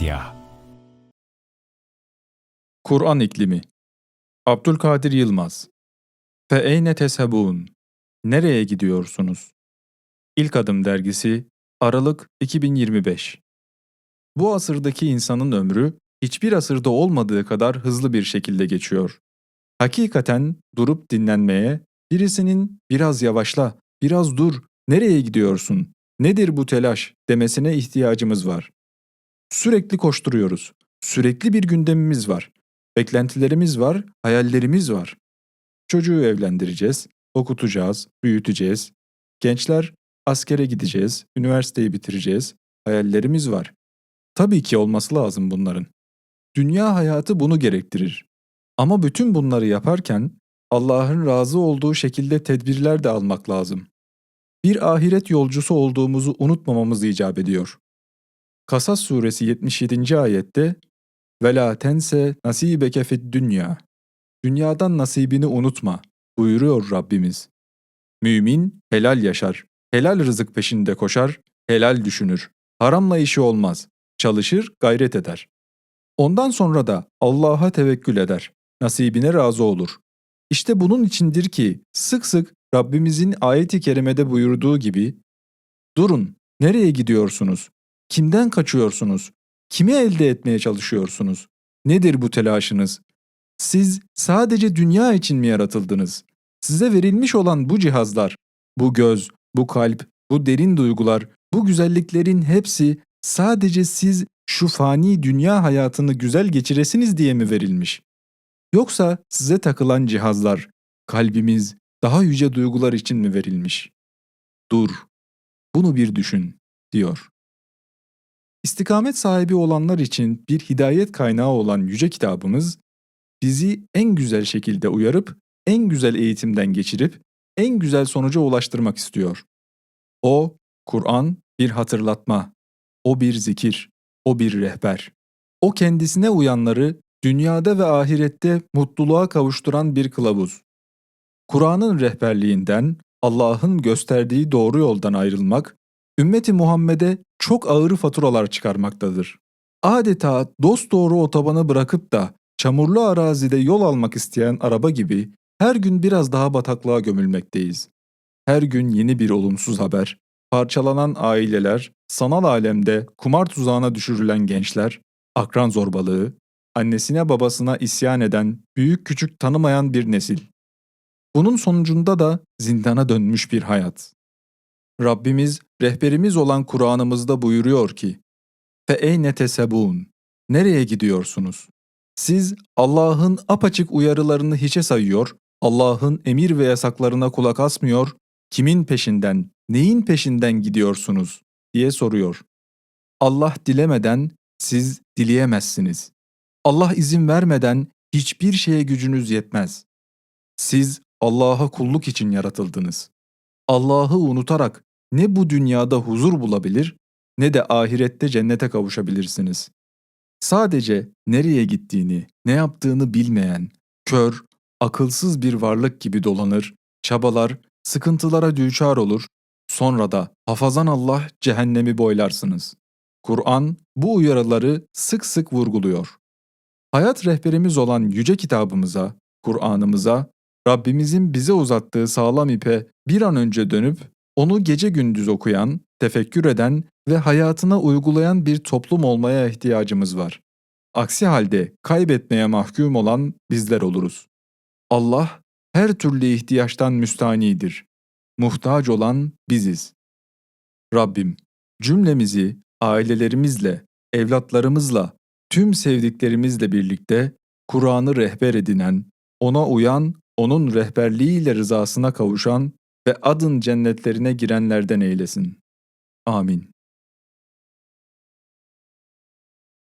Papatya Kur'an iklimi Abdülkadir Yılmaz Fe eyne teshebun Nereye gidiyorsunuz? İlk Adım Dergisi Aralık 2025 Bu asırdaki insanın ömrü hiçbir asırda olmadığı kadar hızlı bir şekilde geçiyor. Hakikaten durup dinlenmeye, birisinin biraz yavaşla, biraz dur, nereye gidiyorsun, nedir bu telaş demesine ihtiyacımız var. Sürekli koşturuyoruz. Sürekli bir gündemimiz var. Beklentilerimiz var, hayallerimiz var. Çocuğu evlendireceğiz, okutacağız, büyüteceğiz. Gençler askere gideceğiz, üniversiteyi bitireceğiz. Hayallerimiz var. Tabii ki olması lazım bunların. Dünya hayatı bunu gerektirir. Ama bütün bunları yaparken Allah'ın razı olduğu şekilde tedbirler de almak lazım. Bir ahiret yolcusu olduğumuzu unutmamamız icap ediyor. Kasas suresi 77. ayette ve la tense nasibeke dünya. Dünyadan nasibini unutma buyuruyor Rabbimiz. Mümin helal yaşar, helal rızık peşinde koşar, helal düşünür. Haramla işi olmaz, çalışır, gayret eder. Ondan sonra da Allah'a tevekkül eder, nasibine razı olur. İşte bunun içindir ki sık sık Rabbimizin ayeti kerimede buyurduğu gibi Durun, nereye gidiyorsunuz? Kimden kaçıyorsunuz? Kimi elde etmeye çalışıyorsunuz? Nedir bu telaşınız? Siz sadece dünya için mi yaratıldınız? Size verilmiş olan bu cihazlar, bu göz, bu kalp, bu derin duygular, bu güzelliklerin hepsi sadece siz şu fani dünya hayatını güzel geçiresiniz diye mi verilmiş? Yoksa size takılan cihazlar, kalbimiz, daha yüce duygular için mi verilmiş? Dur, bunu bir düşün, diyor. İstikamet sahibi olanlar için bir hidayet kaynağı olan yüce kitabımız, bizi en güzel şekilde uyarıp, en güzel eğitimden geçirip, en güzel sonuca ulaştırmak istiyor. O, Kur'an bir hatırlatma, o bir zikir, o bir rehber. O kendisine uyanları dünyada ve ahirette mutluluğa kavuşturan bir kılavuz. Kur'an'ın rehberliğinden, Allah'ın gösterdiği doğru yoldan ayrılmak, ümmeti Muhammed'e çok ağır faturalar çıkarmaktadır. Adeta dosdoğru otobanı bırakıp da çamurlu arazide yol almak isteyen araba gibi her gün biraz daha bataklığa gömülmekteyiz. Her gün yeni bir olumsuz haber, parçalanan aileler, sanal alemde kumar tuzağına düşürülen gençler, akran zorbalığı, annesine babasına isyan eden, büyük küçük tanımayan bir nesil. Bunun sonucunda da zindana dönmüş bir hayat. Rabbimiz rehberimiz olan Kur'an'ımızda buyuruyor ki: "Fe eyne tesebun? Nereye gidiyorsunuz? Siz Allah'ın apaçık uyarılarını hiçe sayıyor, Allah'ın emir ve yasaklarına kulak asmıyor, kimin peşinden, neyin peşinden gidiyorsunuz?" diye soruyor. Allah dilemeden siz dileyemezsiniz. Allah izin vermeden hiçbir şeye gücünüz yetmez. Siz Allah'a kulluk için yaratıldınız. Allah'ı unutarak ne bu dünyada huzur bulabilir ne de ahirette cennete kavuşabilirsiniz. Sadece nereye gittiğini, ne yaptığını bilmeyen, kör, akılsız bir varlık gibi dolanır, çabalar, sıkıntılara düçar olur, sonra da hafazan Allah cehennemi boylarsınız. Kur'an bu uyarıları sık sık vurguluyor. Hayat rehberimiz olan yüce kitabımıza, Kur'an'ımıza, Rabbimizin bize uzattığı sağlam ipe bir an önce dönüp onu gece gündüz okuyan, tefekkür eden ve hayatına uygulayan bir toplum olmaya ihtiyacımız var. Aksi halde kaybetmeye mahkum olan bizler oluruz. Allah her türlü ihtiyaçtan müstanidir. Muhtaç olan biziz. Rabbim cümlemizi ailelerimizle, evlatlarımızla, tüm sevdiklerimizle birlikte Kur'an'ı rehber edinen, ona uyan, onun rehberliğiyle rızasına kavuşan ve adın cennetlerine girenlerden eylesin. Amin.